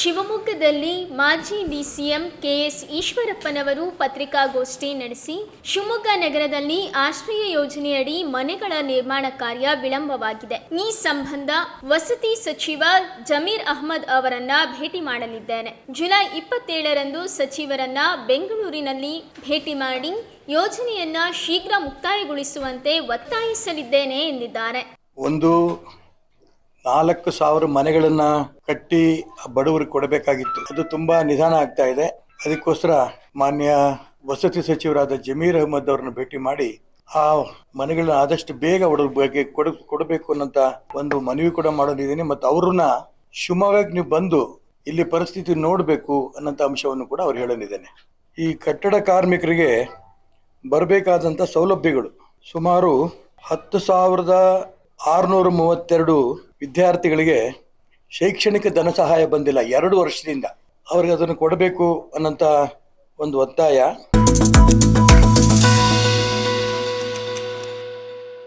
ನಗರದಲ್ಲಿ ಮಾಜಿ DCM KS ಈಶ್ವರಪ್ಪನವರು ಪತ್ರಿಕಾಗೋಷ್ಠಿ ನಡೆಸಿ, ಶಿವಮೊಗ್ಗ ನಗರದಲ್ಲಿ ಆಶ್ರಯ ಯೋಜನೆಯಡಿ ಮನೆಗಳ ನಿರ್ಮಾಣ ಕಾರ್ಯ ವಿಳಂಬವಾಗಿದೆ. ಈ ಸಂಬಂಧ ವಸತಿ ಸಚಿವ ಜಮೀರ್ ಅಹ್ಮದ್ ಅವರನ್ನ ಭೇಟಿ ಮಾಡಲಿದ್ದೇನೆ. ಜುಲೈ ಇಪ್ಪತ್ತೇಳರಂದು ಸಚಿವರನ್ನ ಬೆಂಗಳೂರಿನಲ್ಲಿ ಭೇಟಿ ಮಾಡಿ ಯೋಜನೆಯನ್ನ ಶೀಘ್ರ ಮುಕ್ತಾಯಗೊಳಿಸುವಂತೆ ಒತ್ತಾಯಿಸಲಿದ್ದೇನೆ ಎಂದಿದ್ದಾರೆ. ಒಂದು ನಾಲ್ಕು ಸಾವಿರ ಮನೆಗಳನ್ನ ಕಟ್ಟಿ ಬಡವರಿಗೆ ಕೊಡಬೇಕಾಗಿತ್ತು. ಅದು ತುಂಬಾ ನಿಧಾನ ಆಗ್ತಾ ಇದೆ. ಅದಕ್ಕೋಸ್ಕರ ಮಾನ್ಯ ವಸತಿ ಸಚಿವರಾದ ಜಮೀರ್ ಅಹಮದ್ ಅವರನ್ನು ಭೇಟಿ ಮಾಡಿ ಆ ಮನೆಗಳನ್ನ ಆದಷ್ಟು ಬೇಗ ಬಗ್ಗೆ ಕೊಡ, ಕೊಡಬೇಕು ಅನ್ನೋಂತ ಒಂದು ಮನವಿ ಕೂಡ ಮಾಡೋದಿದ್ದೀನಿ ಮತ್ತು ಅವ್ರನ್ನ ಶಿವಮೊಗ್ಗಕ್ಕೆ ನೀವು ಬಂದು ಇಲ್ಲಿ ಪರಿಸ್ಥಿತಿ ನೋಡಬೇಕು ಅನ್ನೋಂಥ ಅಂಶವನ್ನು ಕೂಡ ಅವ್ರು ಹೇಳಲಿದ್ದೇನೆ. ಈ ಕಟ್ಟಡ ಕಾರ್ಮಿಕರಿಗೆ ಬರಬೇಕಾದಂಥ ಸೌಲಭ್ಯಗಳು ಸುಮಾರು ಹತ್ತು ಸಾವಿರದ ಆರುನೂರ ಮೂವತ್ತೆರಡು ವಿದ್ಯಾರ್ಥಿಗಳಿಗೆ ಶೈಕ್ಷಣಿಕ ಧನ ಸಹಾಯ ಬಂದಿಲ್ಲ. ಎರಡು ವರ್ಷದಿಂದ. ಅವ್ರಿಗೆ ಅದನ್ನು ಕೊಡಬೇಕು ಅನ್ನೋಂಥ ಒಂದು ಒತ್ತಾಯ.